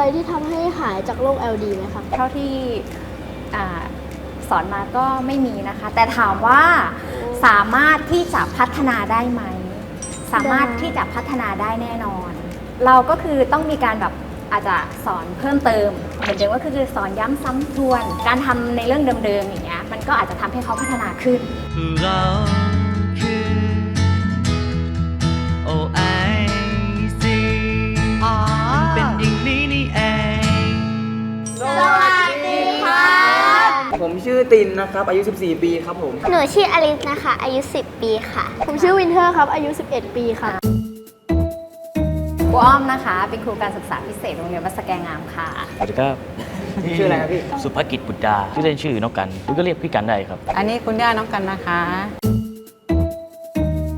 อะไรที่ทำให้หายจากโรค LD ไหมครับเท่าที่อ่าสอนมาก็ไม่มีนะคะ แต่ถามว่าสามารถที่จะพัฒนาได้ไหม สามารถได้ที่จะพัฒนาได้แน่นอน เราก็คือต้องมีการแบบอาจจะสอนเพิ่มเติมเหมือนเดิมก็คือสอนย้ำซ้ำทวน การทำในเรื่องเดิมๆอย่างเงี้ยมันก็อาจจะทำให้เขาพัฒนาขึ้นเรา สวัสดีครับ ผมชื่อตินนะครับ อายุ 14 ปีครับผม หนูชื่ออลิสนะคะ อายุ 10 ปีค่ะ ผมชื่อวินเทอร์ครับ อายุ 11 ปีครับครูอ้อมนะคะ เป็นครูการศึกษาพิเศษโรงเรียนวัดสแกงามค่ะ สวัสดีครับชื่ออะไรครับพี่ สุภกิจบุตรดาชื่อเล่นชื่อนกกันคุณก็เรียกพี่กันได้ครับ อันนี้คุณย่าน้องกันนะคะ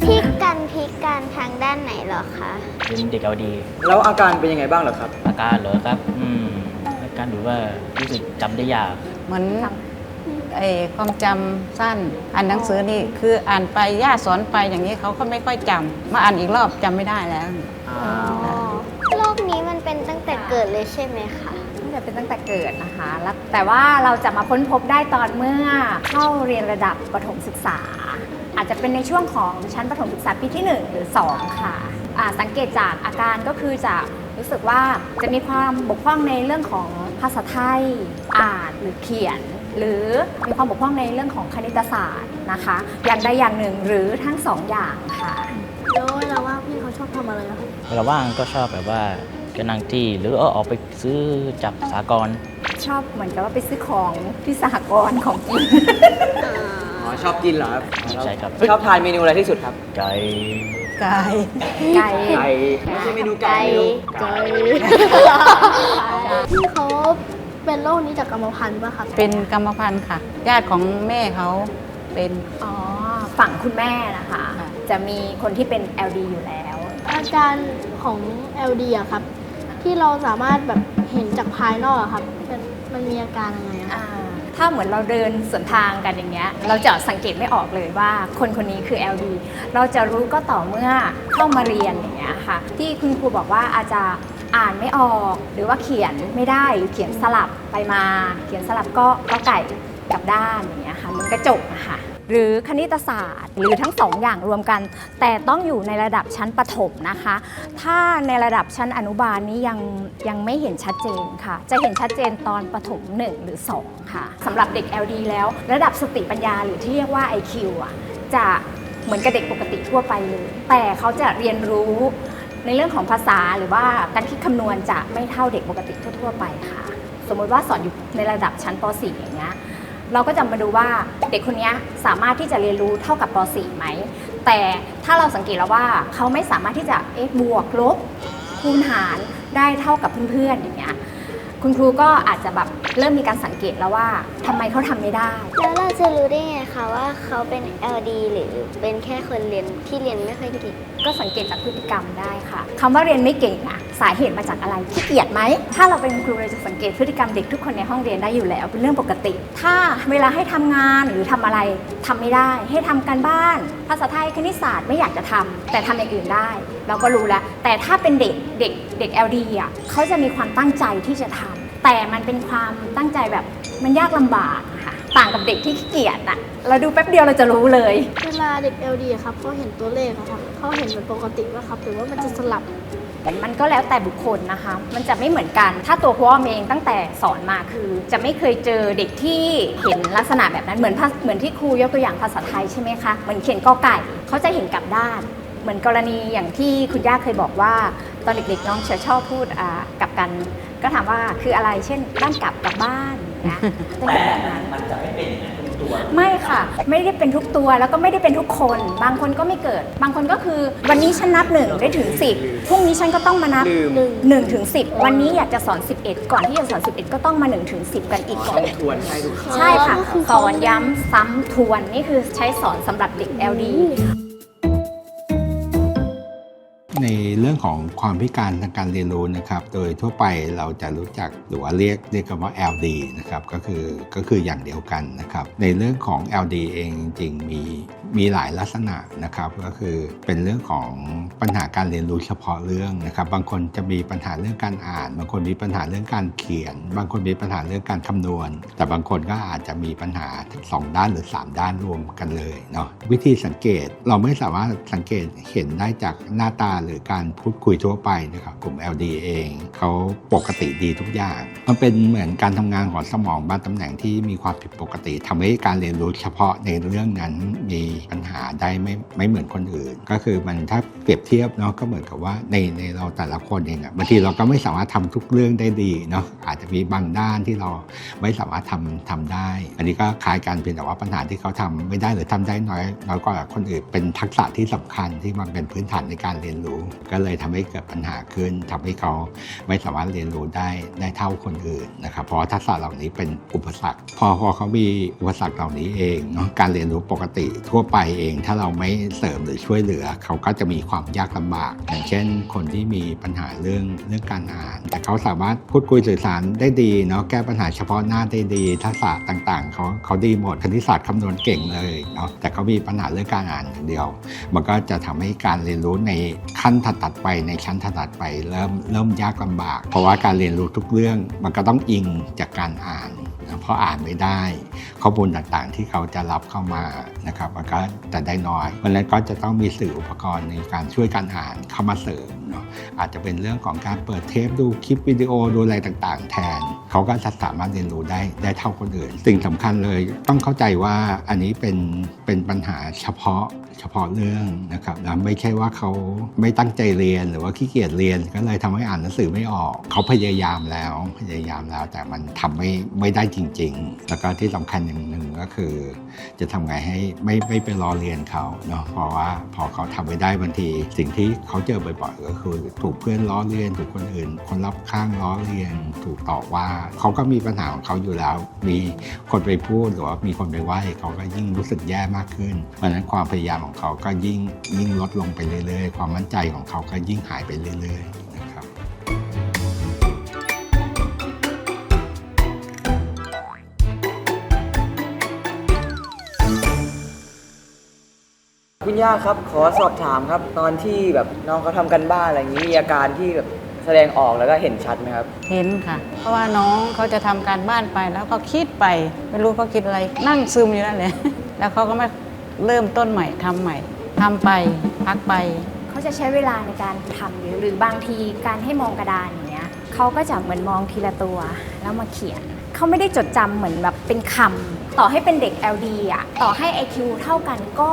พี่กันพิการทางด้านไหนเหรอคะ เป็นเด็กเอาดี แล้วอาการเป็นยังไงบ้างเหรอครับ อาการเหรอครับ อืม อาการดูว่ารู้สึกจำได้ยาก เหมือนไอ้ความจำสั้นอ่านหนังสือนี่คืออ่านไปย่าสอนไปอย่างนี้เขาก็ไม่ค่อยจำมาอ่านอีกรอบจำไม่ได้แล้วโรคนี้มันเป็นตั้งแต่เกิดเลยใช่ไหมคะน่าจะเป็นตั้งแต่เกิดนะคะแล้วแต่ว่าเราจะมาค้นพบได้ตอนเมื่อเข้าเรียนระดับประถมศึกษา อาจจะเป็นในช่วงของชั้นประถมศึกษาปีที่ 1 หรือ 2 ค่ะอ่าสังเกตจากอาการก็คือจะรู้สึกว่าจะมีความบกพร่องในเรื่องของ ภาษาไทย อ่านหรือเขียน หรือมีความบกพร่องในเรื่องของคณิตศาสตร์นะคะ อย่างใดอย่างหนึ่งหรือทั้งสองอย่างค่ะแล้วเวลาว่างพี่เขาชอบทำอะไรนะครับเวลาว่างก็ชอบแบบว่าก็นั่งที่หรือเออออกไปซื้อจากสากรณ์ชอบเหมือนกับว่าไปซื้อของที่สหกรณ์ของกิน อ๋อชอบกินเหรอครับใช่ครับ ชอบทานเมนูอะไรที่สุดครับ ไก่ กายไก่ไก่ไม่ใช่เมนูไก่เมนูไก่พี่เขาเป็นโรคนี้จากกรรมพันธุ์ป่ะครับเป็นกรรมพันธุ์ค่ะ ญาติของแม่เขาเป็น อ๋อ ฝั่งคุณแม่นะคะค่ะจะมีคนที่เป็น LD อยู่แล้ว อาการของ LD อะครับ ที่เราสามารถแบบเห็นจากภายนอกอะครับเป็นมันมีอาการยังไงอะครับอ่า ถ้าเหมือนเราเดินสวนทางกันอย่างเงี้ย เราจะสังเกตไม่ออกเลยว่าคนคนนี้คือ LD เราจะรู้ก็ต่อเมื่อเข้ามาเรียนอย่างเงี้ยค่ะ ที่คุณครูบอกว่าอาจจะอ่านไม่ออก หรือว่าเขียนไม่ได้หรือเขียนสลับไปมา เขียนสลับก็ก็ไก่กับด้านอย่างเงี้ยค่ะมันกระจกอะค่ะ หรือคณิตศาสตร์ หรือทั้งสองอย่างรวมกัน แต่ต้องอยู่ในระดับชั้นประถมนะคะ ถ้าในระดับชั้นอนุบาลนี้ยังยังไม่เห็นชัดเจนค่ะ จะเห็นชัดเจนตอนประถม 1 หรือ 2 ค่ะสำหรับเด็ก LD แล้วระดับสติปัญญาหรือที่เรียกว่า IQ อะจะเหมือนกับเด็กปกติทั่วไปเลย แต่เขาจะเรียนรู้ในเรื่องของภาษาหรือว่าการคิดคำนวณจะไม่เท่าเด็กปกติทั่ว ๆ ไปค่ะ สมมติว่าสอนอยู่ในระดับชั้นป .4 อย่างเงี้ย เราก็จะมาดูว่าเด็กคนนี้สามารถที่จะเรียนรู้เท่ากับป .4 ไหม แต่ถ้าเราสังเกตแล้วว่าเขาไม่สามารถที่จะเอ๊ะบวกลบคูณหารได้เท่ากับเพื่อนๆอย่างเงี้ย คุณครูก็อาจจะแบบเริ่มมีการสังเกตแล้วว่าทำไมเขาทำไม่ได้ แล้วเราจะรู้ได้ไงคะว่าเขาเป็น LD หรือเป็นแค่คนเรียนที่เรียนไม่ค่อยเก่งก็สังเกตจากพฤติกรรมได้ค่ะคำว่าเรียนไม่เก่งอะสาเหตุมาจากอะไรขี้เกียจไหม ถ้าเราเป็นครูเราจะสังเกตพฤติกรรมเด็กทุกคนในห้องเรียนได้อยู่แล้วเป็นเรื่องปกติ ถ้าเวลาให้ทำงานหรือทำอะไรทำไม่ได้ ให้ทำการบ้าน ภาษาไทยคณิตศาสตร์ไม่อยากจะทำแต่ทำอย่างอื่นได้ เราก็รู้แล้ว แต่ถ้าเป็นเด็กเด็กเด็ก LD อะเขาจะมีความตั้งใจที่จะทำแต่มันเป็นความตั้งใจแบบมันยากลำบากอะค่ะต่างกับเด็กที่ขี้เกียจอะเราดูแป๊บเดียวเราจะรู้เลย เวลาเด็ก LD อะครับเขาเห็นตัวเลขอะครับเขาเห็นเป็นปกติว่าครับหรือว่ามันจะสลับ มันก็แล้วแต่บุคคลนะคะ มันจะไม่เหมือนกัน ถ้าตัวพ่อมเองตั้งแต่สอนมาคือ จะไม่เคยเจอเด็กที่เห็นลักษณะแบบนั้น เหมือนภาเหมือนที่ครูยกตัวอย่างภาษาไทยใช่ไหมคะ เหมือนเขียนกอไก่ เขาจะเห็นกลับด้าน เหมือนกรณีอย่างที่คุณย่าเคยบอกว่า ตอนเด็กๆน้องจะชอบพูดอ่ากลับกัน ก็ถามว่าคืออะไรเช่นบ้านกลับกลับบ้านนะจะเห็นแบบนั้นมันจะไม่เป็นอย่างนั้นทุกตัว ไม่ค่ะ ไม่ได้เป็นทุกตัวแล้วก็ไม่ได้เป็นทุกคน บางคนก็ไม่เกิด บางคนก็คือวันนี้ฉันนับหนึ่งได้ถึง10พรุ่งนี้ฉันก็ต้องมานับลืม1ถึง10วันนี้อยากจะสอน11ก่อนที่จะสอน11ก็ต้องมา1ถึง10กันอีกก่อนทวนใช่ถูกใช่ค่ะก็คือสอนย้ำซ้ำทวนนี่คือใช้สอนสำหรับเด็ก LD ในเรื่องของความพิการทางการเรียนรู้นะครับ โดยทั่วไปเราจะรู้จักหรือว่าเรียกเรียกกันว่า LD นะครับก็คือก็คืออย่างเดียวกันนะครับ ในเรื่องของ LD เองจริงๆมีมีหลายลักษณะนะครับ ก็คือเป็นเรื่องของปัญหาการเรียนรู้เฉพาะเรื่องนะครับ บางคนจะมีปัญหาเรื่องการอ่าน บางคนมีปัญหาเรื่องการเขียน บางคนมีปัญหาเรื่องการคำนวณ แต่บางคนก็อาจจะมีปัญหาสองด้านหรือ 3 ด้านรวมกันเลยเนาะวิธีสังเกตเราไม่สามารถสังเกตเห็นได้จากหน้าตาหรือการพูดคุยทั่วไปนะครับกลุ่ม LD เองเขาปกติดีทุกอย่าง มันเป็นเหมือนการทำงานของสมองบางตำแหน่งที่มีความผิดปกติทำให้การเรียนรู้เฉพาะในเรื่องนั้นมีปัญหาได้ไม่ไม่เหมือนคนอื่น ก็คือมันถ้าเปรียบเทียบเนาะก็เหมือนกับว่าในในเราแต่ละคนเองอะบางทีเราก็ไม่สามารถทำทุกเรื่องได้ดีเนาะอาจจะมีบางด้านที่เราไม่สามารถทำทำได้ อันนี้ก็คล้ายกันเพียงแต่ว่าปัญหาที่เขาทำไม่ได้หรือทำได้น้อยน้อยกว่าคนอื่นเป็นทักษะที่สำคัญที่มันเป็นพื้นฐานในการเรียนรู้ก็เลยทำให้เกิดปัญหาขึ้นทำให้เขาไม่สามารถเรียนรู้ได้ได้เท่าคนอื่นนะครับ เพราะว่าทักษะเหล่านี้เป็นอุปสรรค พอพอเขามีอุปสรรคเหล่านี้เองเนาะการเรียนรู้ปกติทั่วไปเอง ถ้าเราไม่เสริมหรือช่วยเหลือ เขาก็จะมีความยากลำบาก อย่างเช่น คนที่มีปัญหาเรื่องเรื่องการอ่าน แต่เขาสามารถพูดคุยสื่อสารได้ดีเนาะแก้ปัญหาเฉพาะหน้าได้ดีทักษะต่างๆเขาเขาดีหมดคณิตศาสตร์คำนวณเก่งเลยเนาะแต่เขามีปัญหาเรื่องการอ่านอย่างเดียว มันก็จะทำให้การเรียนรู้ในขั้นถัดๆไปในชั้นถัดๆไปเริ่มเริ่มยากลำบาก เพราะว่าการเรียนรู้ทุกเรื่องมันก็ต้องอิงจากการอ่านนะเพราะอ่านไม่ได้ ข้อมูลต่างๆ ที่เขาจะรับเข้ามานะครับมันก็จะได้น้อยเพราะฉะนั้นก็จะต้องมีสื่ออุปกรณ์ในการช่วยการอ่านเข้ามาเสริมเนาะอาจจะเป็นเรื่องของการเปิดเทปดูคลิปวิดีโอดูอะไรต่างๆ แทน เขาก็จะสามารถเรียนรู้ได้ได้เท่าคนอื่น สิ่งสำคัญเลยต้องเข้าใจว่าอันนี้เป็นเป็นปัญหาเฉพาะเฉพาะเรื่องนะครับนะไม่ใช่ว่าเขาไม่ตั้งใจเรียนหรือว่าขี้เกียจเรียนก็เลยทำให้อ่านหนังสือไม่ออก เขาพยายามแล้วพยายามแล้วแต่มันทำไม่ไม่ได้จริง ๆ แล้วก็ที่สำคัญอย่างหนึ่งก็คือ จะทำไงให้ไม่ไม่ไปล้อเลียนเขาเนาะเพราะว่าพอเขาทำไม่ได้บางที สิ่งที่เขาเจอบ่อยๆก็คือถูกเพื่อนล้อเลียน ถูกคนอื่น คนรับข้างล้อเลียน ถูกต่อว่า เขาก็มีปัญหาของเขาอยู่แล้ว มีคนไปพูดหรือว่ามีคนไปว่าเขาก็ยิ่งรู้สึกแย่มากขึ้นเพราะฉะนั้นความพยายามของเขาก็ยิ่งยิ่งลดลงไปเรื่อยๆ ความมั่นใจของเขาก็ยิ่งหายไปเรื่อยๆนะครับ คุณย่าครับขอสอบถามครับ ตอนที่แบบน้องเขาทำกันบ้านอะไรอย่างนี้มีอาการที่แบบแสดงออกแล้วก็เห็นชัดไหมครับ เห็นค่ะ เพราะว่าน้องเขาจะทำการบ้านไปแล้วก็คิดไป ไม่รู้เขาคิดอะไรนั่งซึมอยู่นั่นแหละ แล้วเขาก็มาเริ่มต้นใหม่ทำใหม่ทำไป พักไป เขาจะใช้เวลาในการทำหรือหรือบางทีการให้มองกระดานอย่างเงี้ยเขาก็จะเหมือนมองทีละตัว แล้วมาเขียนเขาไม่ได้จดจำเหมือนแบบเป็นคำ ต่อให้เป็นเด็ก LD อะต่อให้ IQ เท่ากันก็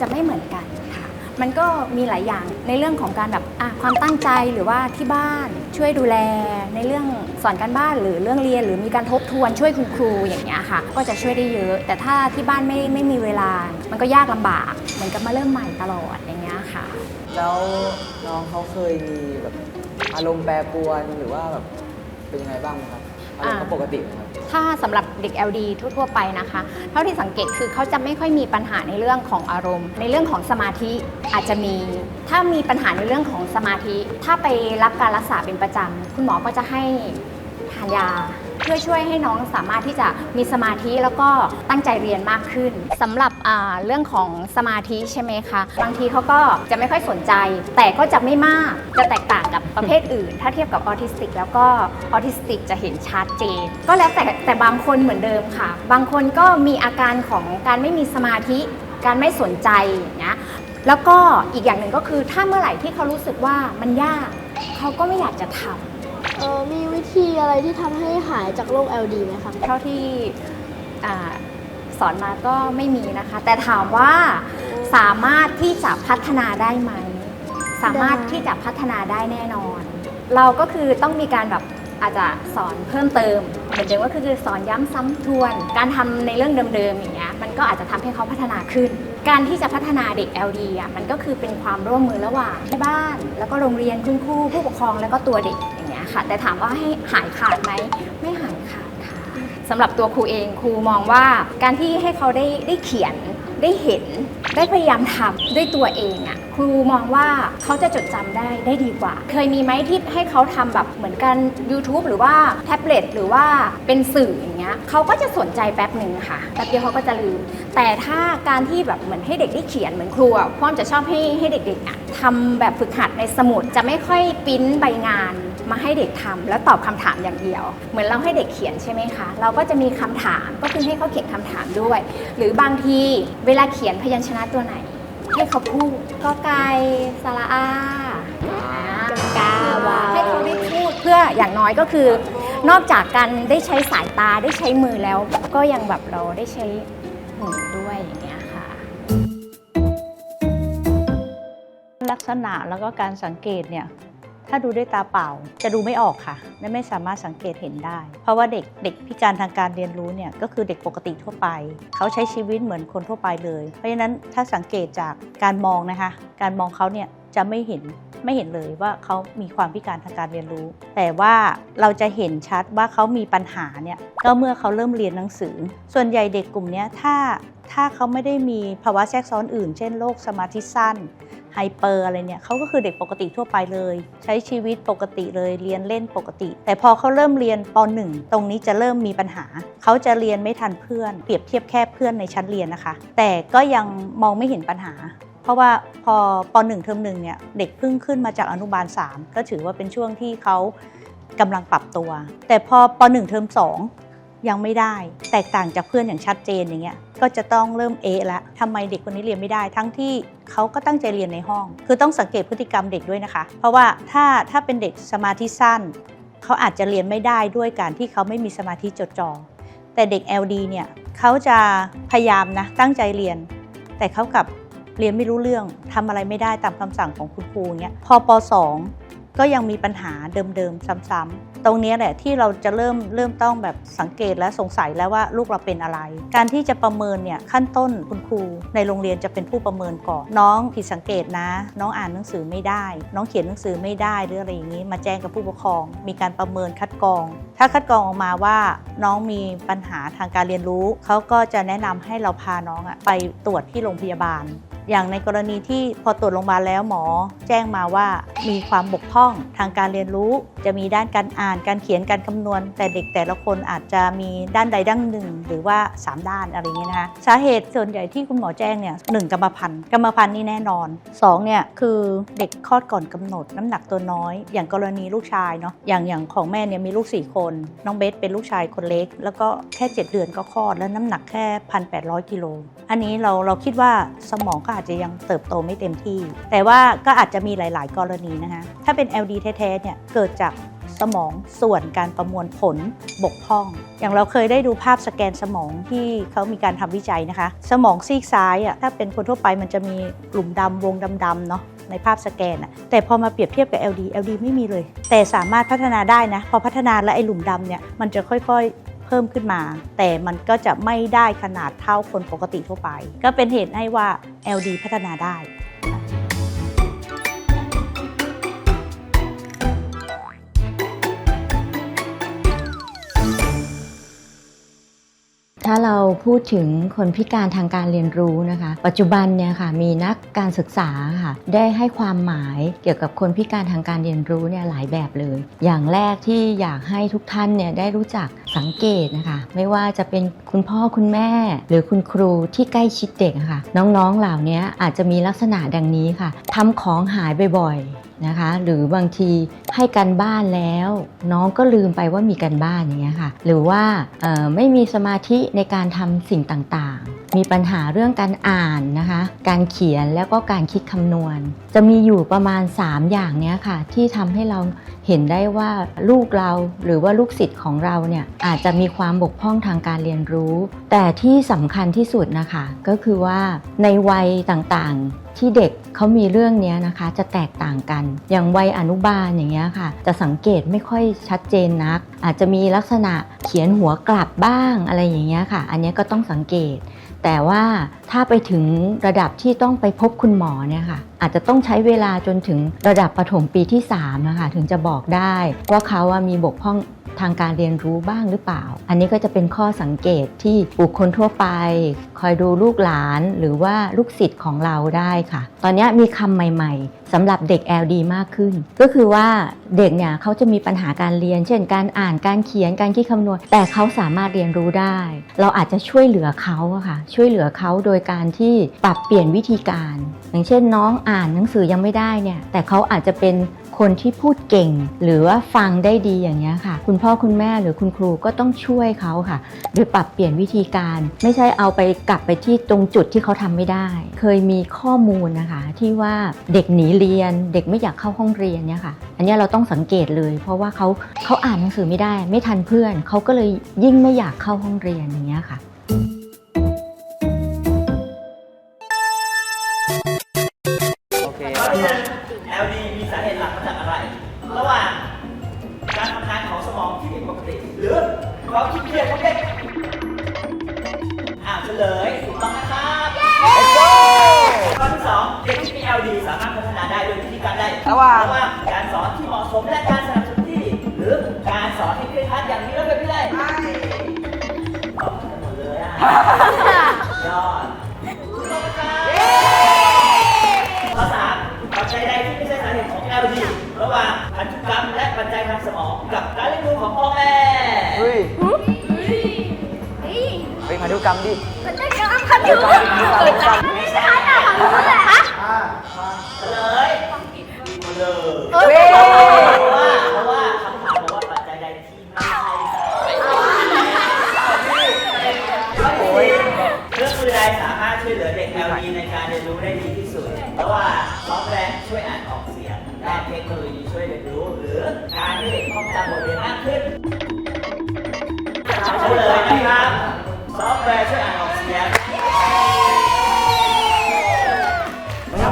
จะไม่เหมือนกันค่ะ มันก็มีหลายอย่างในเรื่องของการแบบอะความตั้งใจหรือว่าที่บ้านช่วยดูแลในเรื่องสอนการบ้านหรือเรื่องเรียน หรือมีการทบทวนช่วยคุณครูอย่างเงี้ยค่ะ ก็จะช่วยได้เยอะ แต่ถ้าที่บ้านไม่ไม่มีเวลา มันก็ยากลำบากเหมือนกับมาเริ่มใหม่ตลอดอย่างเงี้ยค่ะ แล้วน้องเขาเคยมีแบบอารมณ์แปรปรวนหรือว่าแบบเป็นยังไงบ้างไหมครับอารมณ์เขาปกติไหมครับ ถ้าสำหรับเด็ก LD ทั่ว ๆ ไปนะคะ เท่าที่สังเกตคือเขาจะไม่ค่อยมีปัญหาในเรื่องของอารมณ์ ในเรื่องของสมาธิอาจจะมี ถ้ามีปัญหาในเรื่องของสมาธิ ถ้าไปรับการรักษาเป็นประจำคุณหมอก็จะให้ทานยา เพื่อช่วยให้น้องสามารถที่จะมีสมาธิแล้วก็ตั้งใจเรียนมากขึ้นสำหรับเรื่องของสมาธิใช่ไหมคะบางทีเขาก็จะไม่ค่อยสนใจ แต่ก็จะไม่มากจะแตกต่างกับประเภทอื่น ถ้าเทียบกับออทิสติก แล้วก็ออทิสติกจะเห็นชัดเจน ก็แล้วแต่แต่บางคนเหมือนเดิมค่ะ บางคนก็มีอาการของการไม่มีสมาธิ การไม่สนใจอย่างเงี้ยแล้วก็อีกอย่างหนึ่งก็คือถ้าเมื่อไหร่ที่เขารู้สึกว่ามันยาก เขาก็ไม่อยากจะทำ เออมีวิธีอะไรที่ทำให้หายจากโรค LD ไหมครับเท่าที่อ่าสอนมาก็ไม่มีนะคะ แต่ถามว่าสามารถที่จะพัฒนาได้ไหม สามารถที่จะพัฒนาได้แน่นอน เราก็คือต้องมีการแบบอาจจะสอนเพิ่มเติมเหมือนเดิมก็คือสอนย้ำซ้ำทวน การทำในเรื่องเดิมๆอย่างเงี้ยมันก็อาจจะทำให้เขาพัฒนาขึ้น การที่จะพัฒนาเด็ก LD อะมันก็คือเป็นความร่วมมือระหว่างที่บ้าน แล้วก็โรงเรียนคุณครูผู้ปกครองแล้วก็ตัวเด็กอย่างเงี้ย ค่ะ แต่ถามว่าให้หายขาดไหมไม่หายขาดค่ะสำหรับตัวครูเองครูมองว่าการที่ให้เขาได้ได้เขียนได้เห็นได้พยายามทำด้วยตัวเองอะค รูมองว่าเขาจะจดจำได้ได้ดีกว่า เคยมีไหมที่ให้เขาทำแบบเหมือนกัน YouTube หรือว่าแท็บเล็ตหรือว่าเป็นสื่ออย่างเงี้ยเขาก็จะสนใจแป๊บหนึ่งค่ะแป๊บเดียวเขาก็จะลืม แต่ถ้าการที่แบบเหมือนให้เด็กได้เขียนเหมือนครูพ่อมจะชอบให้ให้เด็กๆอะทำแบบฝึกหัดในสมุด จะไม่ค่อยปริ้นใบงานมาให้เด็กทำแล้วตอบคำถามอย่างเดียว เหมือนเราให้เด็กเขียนใช่ไหมคะเราก็จะมีคำถามก็คือให้เขาเขียนคำถามด้วย หรือบางทีเวลาเขียนพยัญชนะตัวไหน ให้เขาพูดก็ไก่สระอากาวาวให้เขาได้พูดเพื่ออย่างน้อยก็คือ นอกจากการได้ใช้สายตาได้ใช้มือแล้ว ก็ยังแบบเราได้ใช้หูด้วยอย่างเงี้ยค่ะ ลักษณะแล้วก็การสังเกตเนี่ย ถ้าดูด้วยตาเปล่าจะดูไม่ออกค่ะและไม่สามารถสังเกตเห็นได้ เพราะว่าเด็กเด็กพิการทางการเรียนรู้เนี่ยก็คือเด็กปกติทั่วไป เขาใช้ชีวิตเหมือนคนทั่วไปเลย เพราะฉะนั้นถ้าสังเกตจากการมองนะคะ การมองเขาเนี่ย จะไม่เห็นไม่เห็นเลยว่าเขามีความพิการทางการเรียนรู้ แต่ว่าเราจะเห็นชัดว่าเขามีปัญหาเนี่ยก็เมื่อเขาเริ่มเรียนหนังสือ ส่วนใหญ่เด็กกลุ่มนี้ถ้าถ้าเขาไม่ได้มีภาวะแทรกซ้อนอื่น เช่นโรคสมาธิสั้นไฮเปอร์อะไรเนี่ยเขาก็คือเด็กปกติทั่วไปเลย ใช้ชีวิตปกติเลยเรียนเล่นปกติ แต่พอเขาเริ่มเรียนป .1 ตรงนี้จะเริ่มมีปัญหา เขาจะเรียนไม่ทันเพื่อน เปรียบเทียบแค่เพื่อนในชั้นเรียนนะคะ แต่ก็ยังมองไม่เห็นปัญหา เพราะว่าพอป .1 เทอมหนึ่งเนี่ยเด็กเพิ่งขึ้นมาจากอนุบาล 3 ก็ถือว่าเป็นช่วงที่เขากำลังปรับตัว แต่พอป .1 เทอม2 ยังไม่ได้ แตกต่างจากเพื่อนอย่างชัดเจนอย่างเงี้ยก็จะต้องเริ่มเอะละทำไมเด็กคนนี้เรียนไม่ได้ ทั้งที่เขาก็ตั้งใจเรียนในห้อง คือต้องสังเกตพฤติกรรมเด็กด้วยนะคะ เพราะว่าถ้าถ้าเป็นเด็กสมาธิสั้น เขาอาจจะเรียนไม่ได้ด้วยการที่เขาไม่มีสมาธิจดจ่อแต่เด็ก LD เนี่ยเขาจะพยายามนะตั้งใจเรียน แต่เขากับ เรียนไม่รู้เรื่องทำอะไรไม่ได้ตามคำสั่งของคุณครูเงี้ยพอป .2 ก็ยังมีปัญหาเดิมๆซ้ำๆตรงนี้แหละที่เราจะเริ่มเริ่มต้องแบบสังเกตและสงสัยแล้วว่าลูกเราเป็นอะไร การที่จะประเมินเนี่ยขั้นต้นคุณครูในโรงเรียนจะเป็นผู้ประเมินก่อนน้องผิดสังเกตนะ น้องอ่านหนังสือไม่ได้ น้องเขียนหนังสือไม่ได้หรืออะไรอย่างนี้ มาแจ้งกับผู้ปกครอง มีการประเมินคัดกรอง ถ้าคัดกรองออกมาว่าน้องมีปัญหาทางการเรียนรู้เขาก็จะแนะนำให้เราพาน้องอะไปตรวจที่โรงพยาบาล อย่างในกรณีที่พอตรวจโรงพยาบาลแล้วหมอ แจ้งมาว่ามีความบกพร่องทางการเรียนรู้ จะมีด้านการอ่านการเขียนการคำนวณ แต่เด็กแต่ละคนอาจจะมีด้านใดด้านหนึ่ง หรือว่า 3 ด้านอะไรอย่างเงี้ยนะคะสาเหตุส่วนใหญ่ที่คุณหมอแจ้งเนี่ยหนึ่งกรรมพันธุ์กรรมพันธุ์นี่แน่นอนสองเนี่ยคือเด็กคลอดก่อนกำหนด น้ำหนักตัวน้อย อย่างกรณีลูกชายเนาะอย่างอย่างของแม่เนี่ยมีลูก 4 คน น้องเบสเป็นลูกชายคนเล็ก แล้วก็แค่ 7 เดือนก็คลอดแล้วน้ำหนักแค่ 1,800กิโลอันนี้เราเราคิดว่าสมองก็อาจจะยังเติบโตไม่เต็มที่ แต่ว่าก็อาจจะมีหลาย ๆ กรณีนะคะ ถ้าเป็น LD แท้ๆเนี่ยเกิดจากสมองส่วนการประมวลผลบกพร่อง อย่างเราเคยได้ดูภาพสแกนสมองที่เขามีการทำวิจัยนะคะ สมองซีกซ้ายอะถ้าเป็นคนทั่วไปมันจะมีกลุ่มดำวงดำๆเนาะในภาพสแกนอะแต่พอมาเปรียบเทียบกับ LD LD ไม่มีเลย แต่สามารถพัฒนาได้นะ พอพัฒนาแล้วไอ้หลุมดำเนี่ย มันจะค่อยๆ พิ่มขึ้นมา แต่มันก็จะไม่ได้ขนาดเท่าคนปกติทั่วไป ก็เป็นเหตุให้ว่า LD พัฒนาได้ ถ้าเราพูดถึงคนพิการทางการเรียนรู้นะคะ ปัจจุบันเนี่ยค่ะมีนักการศึกษาค่ะได้ให้ความหมายเกี่ยวกับคนพิการทางการเรียนรู้เนี่ยหลายแบบเลย อย่างแรกที่อยากให้ทุกท่านเนี่ยได้รู้จักสังเกตนะคะไม่ว่าจะเป็นคุณพ่อคุณแม่ หรือคุณครูที่ใกล้ชิดเด็กะค่ะน้องๆเหล่านี้อาจจะมีลักษณะดังนี้ค่ะทำของหายบ่อยๆนะคะ หรือบางทีให้กันบ้านแล้ว น้องก็ลืมไปว่ามีกันบ้านอย่างเงี้ยค่ะ หรือว่าไม่มีสมาธิในการทำสิ่งต่าง มีปัญหาเรื่องการอ่านนะคะ การเขียนแล้วก็การคิดคำนวณ จะมีอยู่ประมาณ 3 อย่างเนี้ยค่ะ ที่ทำให้เราเห็นได้ว่าลูกเราหรือว่าลูกศิษย์ของเราเนี่ยอาจจะมีความบกพร่องทางการเรียนรู้ แต่ที่สำคัญที่สุดนะคะก็คือว่าในวัยต่างๆที่เด็กเขามีเรื่องเนี้ยนะคะ จะแตกต่างกัน อย่างวัยอนุบาลอย่างเงี้ยค่ะ จะสังเกตไม่ค่อยชัดเจนนัก อาจจะมีลักษณะเขียนหัวกลับบ้างอะไรอย่างเงี้ยค่ะ อันนี้ก็ต้องสังเกต แต่ว่าถ้าไปถึงระดับที่ต้องไปพบคุณหมอเนี่ยค่ะอาจจะต้องใช้เวลาจนถึงระดับปฐมปีที่3นะคะถึงจะบอกได้ว่าเขาว่ามีบกพร่อง ทางการเรียนรู้บ้างหรือเปล่า อันนี้ก็จะเป็นข้อสังเกตที่บุคคลทั่วไป คอยดูลูกหลานหรือว่าลูกศิษย์ของเราได้ค่ะ ตอนนี้มีคำใหม่ๆสำหรับเด็ก LD มากขึ้น ก็คือว่าเด็กเนี่ยเขาจะมีปัญหาการเรียน เช่น การอ่านการเขียนการคิดคำนวณ แต่เขาสามารถเรียนรู้ได้ เราอาจจะช่วยเหลือเขาค่ะช่วยเหลือเขาโดยการที่ปรับเปลี่ยนวิธีการ อย่างเช่นน้องอ่านหนังสือยังไม่ได้เนี่ยแต่เขาอาจจะเป็น คนที่พูดเก่ง หรือว่าฟังได้ดีอย่างเงี้ยค่ะ คุณพ่อคุณแม่หรือคุณครูก็ต้องช่วยเขาค่ะโดยปรับเปลี่ยนวิธีการ ไม่ใช่เอาไปกลับไปที่ตรงจุดที่เขาทำไม่ได้ เคยมีข้อมูลนะคะ ที่ว่าเด็กหนีเรียน เด็กไม่อยากเข้าห้องเรียนเนี่ยค่ะ อันเนี้ยเราต้องสังเกตเลย เพราะว่าเขาเขาอ่านหนังสือไม่ได้ ไม่ทันเพื่อนเขาก็เลยยิ่งไม่อยากเข้าห้องเรียนอย่างเงี้ยค่ะ ยอะยอดถูกต้องนะครับข้อสามปัจจัยใดที่ไม่ใช่สาเหตุของ LD ระหว่างพันธุกรรมและปัจจัยทางสมองกับการเลี้ยงดูของพ่อแม่เฮ้ยไปพันธุกรรมดิไม่ใช่ค่ะฝั่งนู้นแหละฮะเฉลยผิดหมดเลยเฮ้ยเพราะว่าเพร รียนรู้หรือการให้เด็กท่องจำบทเรียนมากขึ้นเฉลยนะครับซอฟต์แวร์ช่วยอ่านออกเสียง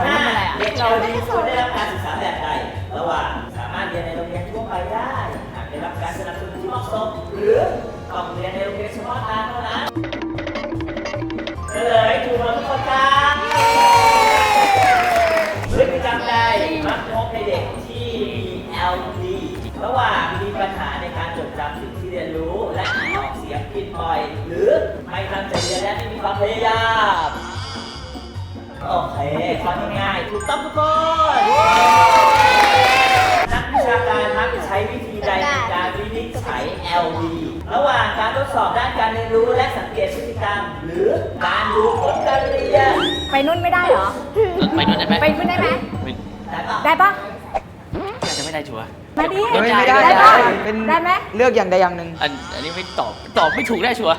ห้าเด็ก LD ควรได้รับการศึกษาแบบใดระหว่างสามารถเรียนในโรงเรียนทั่วไปได้หากได้รับการสนับสนุนที่เหมาะสมหรือต้องเรียนในโรงเรียนเฉพาะทางเท่านั้น จดจำสิ่งที่เรียนรู้และอ่านออกเสียงผิดบ่อย หรือไม่ตั้งใจเรียนและไม่มีความพยายามโอเคข้อนี้ง่ายถูกต้องทุกคนนักวิชาการมักใช้วิธีใดในการวินิจฉัย LD ระหว่างการทดสอบด้านการเรียนรู้และสังเกตพฤติกรรม หรือการดูผลการเรียนไปนุ่นไม่ได้เหรอ ไปนู่นได้ไหมไปนุ่นได้ไหมได้ปะได้ปะอาจจะไม่ได้ชัวร์ มาดิเฮ้ยไม่ได้ได้ปะเป็นได้ไหม เลือกอย่างใดอย่างหนึ่งอันอันนี้ไม่ตอบตอบไม่ถูกได้ชัวร์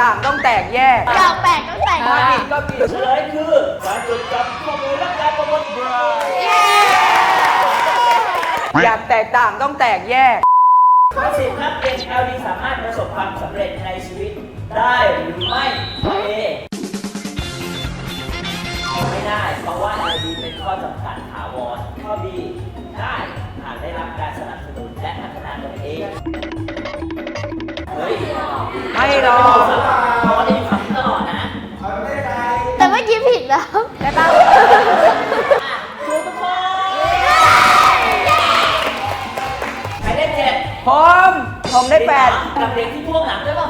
ตกต่างต้องแตกแยกอยากแปลกก็แปลกก็ผิดก็ผิดเฉลยคือการจดจำข้อมูลและการประมวลผลอยากแตกต่างต้องแตกแยกข้อสิบครับเด็ก LD สามารถประสบความสำเร็จในชีวิตได้หรือไม่ข้อ A ไม่ได้ เพราะว่า LD เป็นข้อจำกัดถาวรข้อ B ได้หากได้รับการสนับสนุนและพัฒนาตนเองเฮ้ย ไม่หรอกข้อนี้ทำตลอดนะแต่เมื่อกี้ผิดแล้ว ได้ปะถูกทุกคนใครได้เจ็ดผม ผมได้แปดกับเด็กที่พ่วงหลังด้วยป่ะ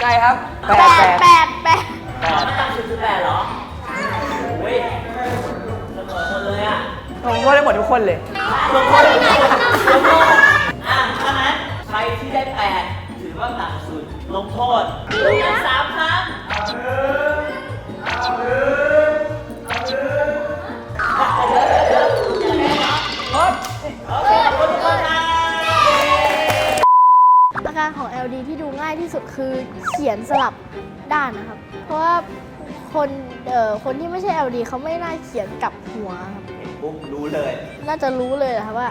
ใช่ครับแปแปดดแปแปดดแปดแต่ไม่ตั้งชื่อคือแปดเหรอโอ้ยเสมอหมดเลยอะผมว่าได้หมดทุกคนเลย ลงโทษลงโทษ ขียนกลับหัวครับ เห็นปุ๊บรู้เลย น่าจะรู้เลยนะครับว่า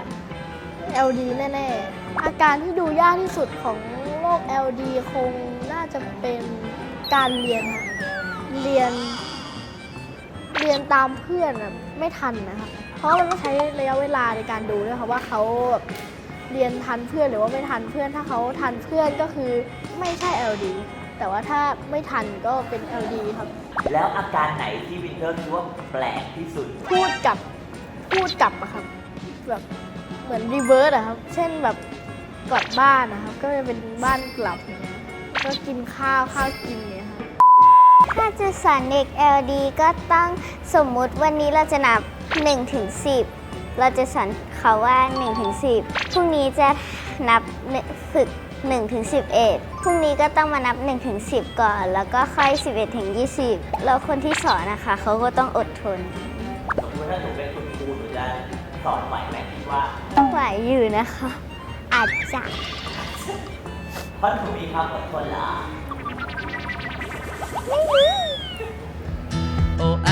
LD แน่ๆ อาการที่ดูยากที่สุดของโรค LD คงน่าจะเป็นการเรียนครับเรียน เรียนตามเพื่อนอะไม่ทันนะครับ เพราะมันต้องใช้ระยะเวลาในการดูด้วยค่ะว่าเขาแบบเรียนทันเพื่อนหรือว่าไม่ทันเพื่อนถ้าเขาทันเพื่อนก็คือไม่ใช่ LD แต่ว่าถ้าไม่ทันก็เป็น LD ครับ แล้วอาการไหนที่วินเทอร์คิดว่าแปลกที่สุด พูดกับ พูดกลับอะครับแบบเหมือนรีเวิร์สอะครับ เช่นแบบกลับบ้านนะครับ ก็จะเป็นบ้านกลับอย่างเงี้ยก็กินข้าวข้าวกินเนี่ยครับ ถ้าจะสอนเด็ก LD ก็ต้องสมมุติวันนี้เราจะนับ1ถึง10 เราจะสอนเขาว่า1ถึง10พรุ่งนี้จะนับฝึก 1ถึง11 พรุ่งนี้ก็ต้องมานับ1ถึง10 ก่อน แล้วก็ค่อย 11ถึง20 แล้วคนที่สอนนะคะเขาก็ต้องอดทนสมมติถ้าหนูเป็นคุณครูหนูจะสอนไหวไหมคิดว่าไหวอยู่นะคะ อาจจะเพราะหนูมีความอดทนเหรอโอ้แอ